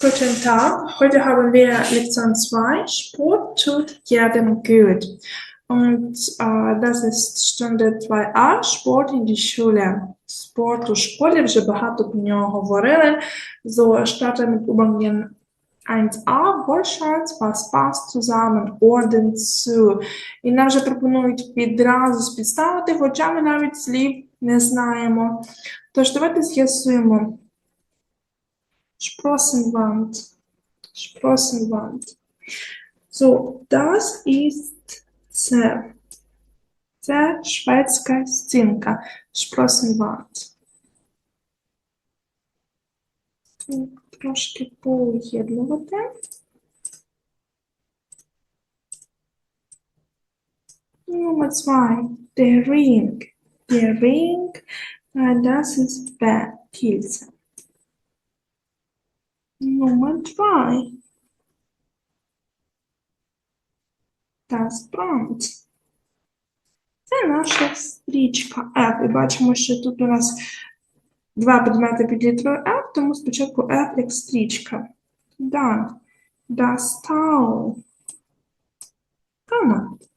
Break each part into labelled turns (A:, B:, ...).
A: Guten Tag, heute haben wir Lektion 2, Sport tut jedem gut. Und äh, das ist Stunde 2a, Sport in die Schule. Спорт у школі, вже багато говорили. So, starten mit Übungen 1a, Wortschatz, was passt zusammen, Orden zu. І нам пропонують відразу спідставити, хоча ми навіть слів не знаємо. Тож давайте з'ясуємо. Sprossenwand. Sprossenwand. So, das ist це. Це шведська стінка. Sprossenwand. Так, Трошки поєднувати. Nummer zwei, der Ring. Der Ring, äh, das ist Be- Pilze. Nummer drei. Das Brand. Це наша стрічка F. І бачимо, що тут у нас два предмети під літерою F, тому спочатку F як стрічка. Dann das Tau. Канат.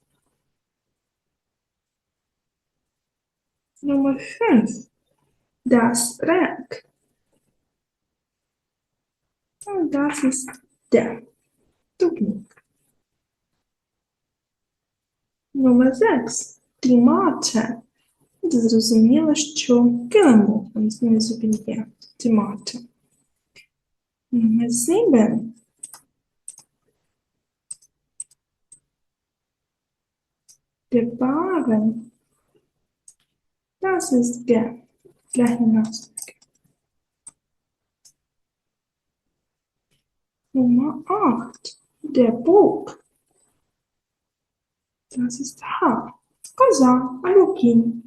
A: Nummer 5. Das Reck. Und das ist der Dubnik. Номер 6. Die Mate. Це зрозуміло, що килимок там знизу він є. Die Mate. Номер 7. Der Baren. Das ist der. Der Gymnastik. Nummer 8. Der Bug. Das ist H. Коза, або кінь.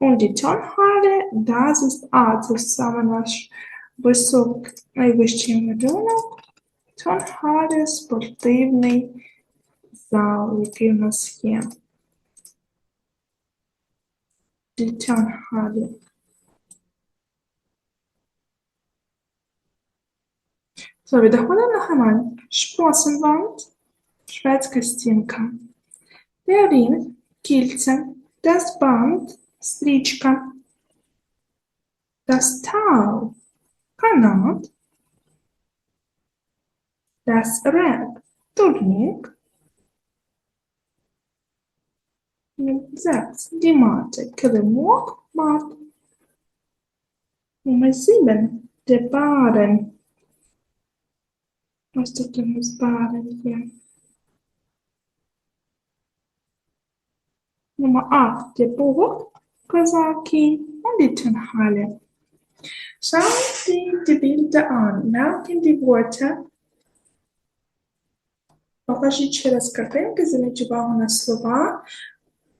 A: Und die Tonhalle, das ist A. Це саме наш висок, найвищий малюнок. Tonhalle – спортивний зал, який у нас є. Die Tonhalle. So, wiederholen noch einmal. Sprossenwand, шведська стінка. Der Ring, кільце, das Band, стрічка, das Tau, канат, das Rad, турнік, Sechs, die Matte, килимок, мат. Nummer sieben, der Baden. Ось тут у нас є. Nummer 8, der Burg, Kosaki und die Turnhalle. Schauen Sie die Bilder an, merken die Worte. Покажіть через картинки, зверніть увагу на слова.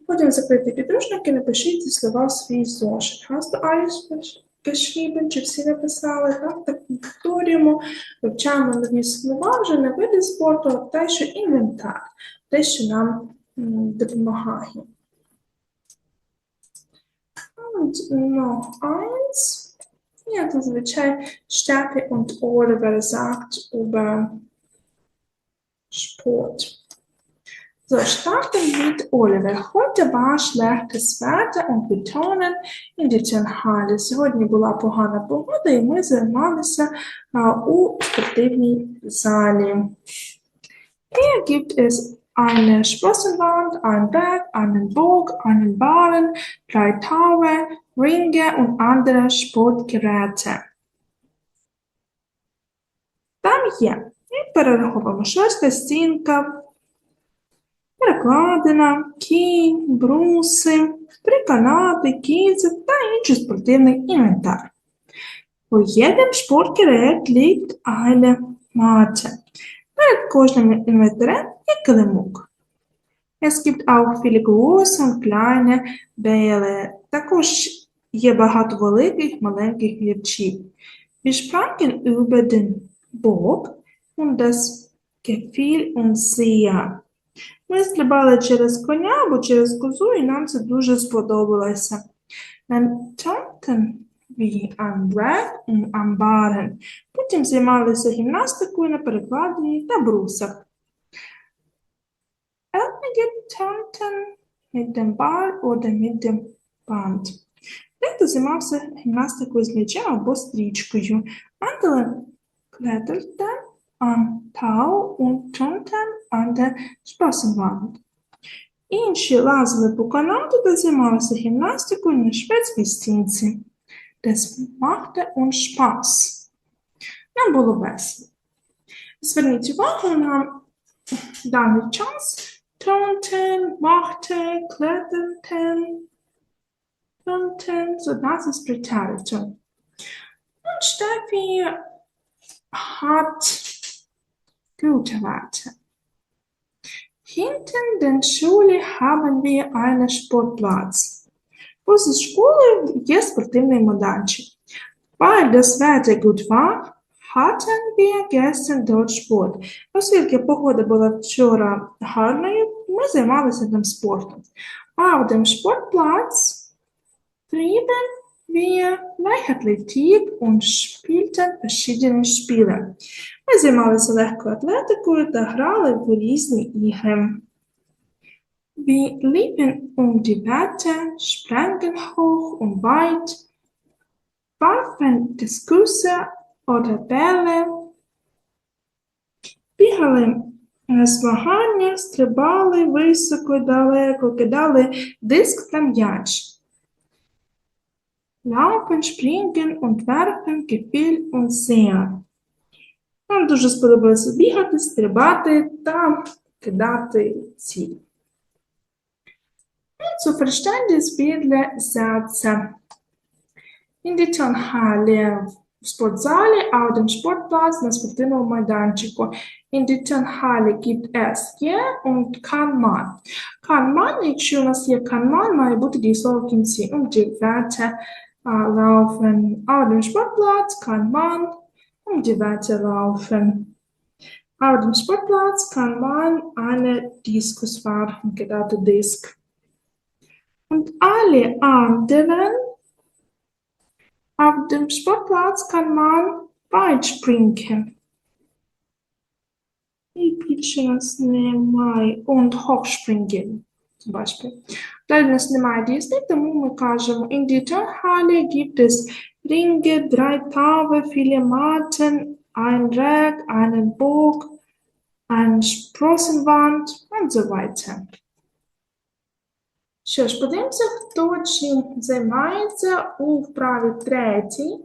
A: Потім закрити підручник і напишіть ці слова в свій зошит. Hast du alles geschrieben? Чи всі написали? Так, так повторюємо. Вивчаємо нові слова вже не види спорту, а те, що інвентар, те, що нам допомагає. Noch eins. Ja, зазвичай Stärke und Oliver sagt über Sport. So, starten mit Oliver. Heute war schlechtes Wetter und turnen in die Turnhalle. Сьогодні була погана погода, і ми займалися у спортивній залі. Hier gibt es eine Sprossenwand, ein Berg, einen Burg, einen Baren, drei Tauer, Ringe und andere Sportgeräte. Там є. І перераховуємо шерстя, стінка, перекладина, кінь, бруси, три канати, кільця та інший спортивний інвентар. По jedem Sportgerät liegt eine Matte. Перед кожним інвентарем є килимок. Es gibt auch viele große und kleine Bälle. Також є багато великих, маленьких м'ячів. Wir sprachen über den Bob und das Gefühl und sehr. Ми стрибали через коня або через козу, і нам це дуже сподобалося. Потім займалися гімнастикою на перекладині та брусах. Дехто займався гімнастикою з м'ячем або стрічкою. Andere kletterten am Tau und turnten an der Straßenwand. Інші лазили по канату та займалися гімнастикою на шведській стінці. Das machte uns Spaß. Нам було весело. Зверніть увагу на даний час. Turnten, machte, kletterten, turnten, so das ist Präteritum. Und Steffi hat Werte. Hinter der Schule haben wir einen Sportplatz. Поза школою є спортивний майданчик. Weil das Wetter gut war, hatten wir gestern dort Sport. Оскільки погода була вчора гарною, ми займалися там спортом. Auf dem Sportplatz trieben wir Leichtathletik und spielten verschiedene Spiele. Ми займалися легкою атлетикою та грали в різні ігри. Wir liefen um die Wette, sprangen hoch und weit, warfen Diskusse oder Bälle, бігали на змагання, стрибали високо, далеко, кидали диск та м'яч. Laufen, springen und werfen gefiel uns sehr. Нам дуже сподобалося бігати, стрибати та кидати ціль. Zu Verständnisbildle Sätze. In die Turnhalle в спортзалі, а один Sportplatz на спортивному майданчику. In die Turnhalle gibt es je und kann man. Kann man, якщо у нас є kann man, має бути дієслово в кінці. Um die Werte äh, laufen. Auf dem Sportplatz kann man um die Wette laufen. Auf dem Sportplatz kann man eine Diskus fahren, gerade Disk. Und alle anderen auf dem Sportplatz kann man weit springen. Die Bildschirme und hochspringen zum Beispiel. Далі у нас немає дійсних, тому ми кажемо, in die Turnhalle gibt es Ringe, drei Taue, viele Matten, ein Rad, einen Burg, eine Sprossenwand und so weiter. Що ж, подивимося, хто чим займається у вправі третій.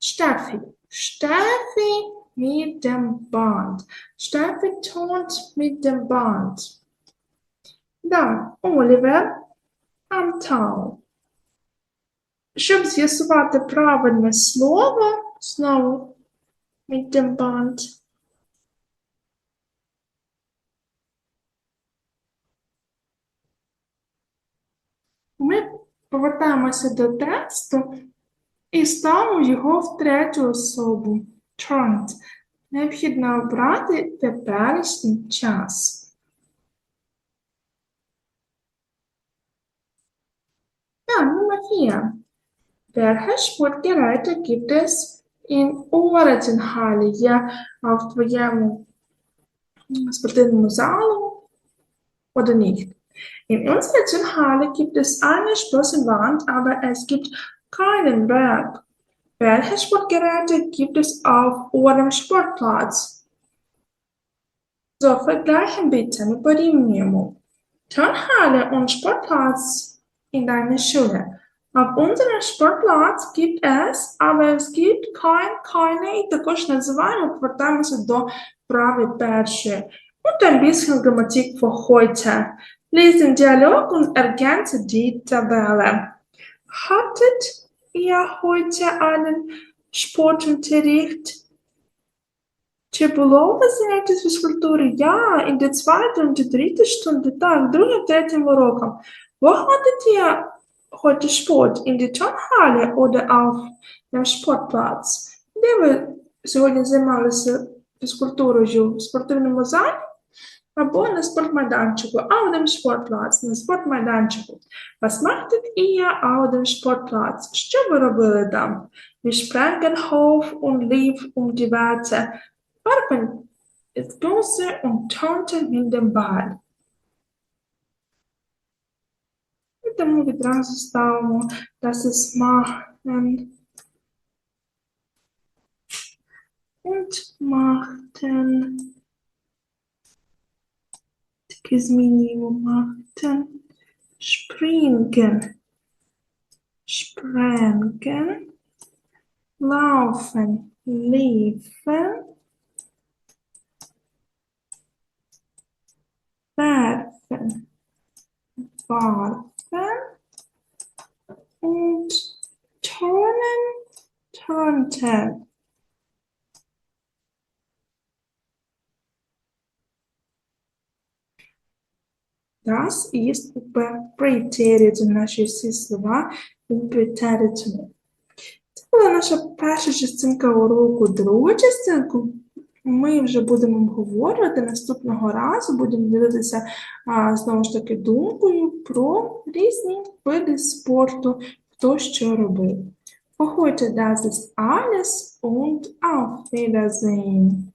A: Steffi. Steffi mit dem Band. Steffi turnt mit dem Band. Oliver am Tau. Щоб з'ясувати правильне слово, знову mit. Ми повертаємося до тексту і ставимо його в третю особу. Turned. Необхідно обрати теперішній час. Nummer 4. Welche Sportgeräte gibt es in Ohrenhalle? Є а, в твоєму спортивному залу oder nicht? In unserer Turnhalle gibt es eine Sprossenwand, aber es gibt keinen Berg. Welche Sportgeräte gibt es auf eurem Sportplatz? So, vergleichen bitte, wir porівнюємо. Turnhalle und Sportplatz in deiner Schule. Auf unserem Sportplatz gibt es, es gibt kein, keine, також називаємо, повертаємося до прави першої. Und ein bisschen Grammatik für heute. Lies den Dialog und ergänze die Tabelle. Hattet ihr heute einen Sportunterricht? Чи було у вас заняття з фізкультури? Ja, in der zweiten und der dritten Stunde. Так, другим, третім уроком. Wo hattet ihr heute Sport? In der Turnhalle oder auf dem Sportplatz? Де ви сьогодні займалися фізкультурою? В спортивному залі або на спортмайданчику, auf dem Sportplatz, на спортмайданчику. Was machtet ihr auf dem Sportplatz? Що ви робили там? Wir sprangen hoch und lief um die Wette, warfen ins Große und turnten in den Ball. Então, de Transistal, das ist machen. Und machten dickes Minimum machten springen. Sprengen. Laufen. Liefen. Werfen. War Warfen. Und turnen. Turnten. Das ist über Präteritum наші всі слова у. Це була наша перша частинка уроку. Другу частинку ми вже будемо обговорювати наступного разу, будемо ділитися знову ж таки думкою про різні види спорту, хто що робив. Für heute das ist alles und auf Wiedersehen.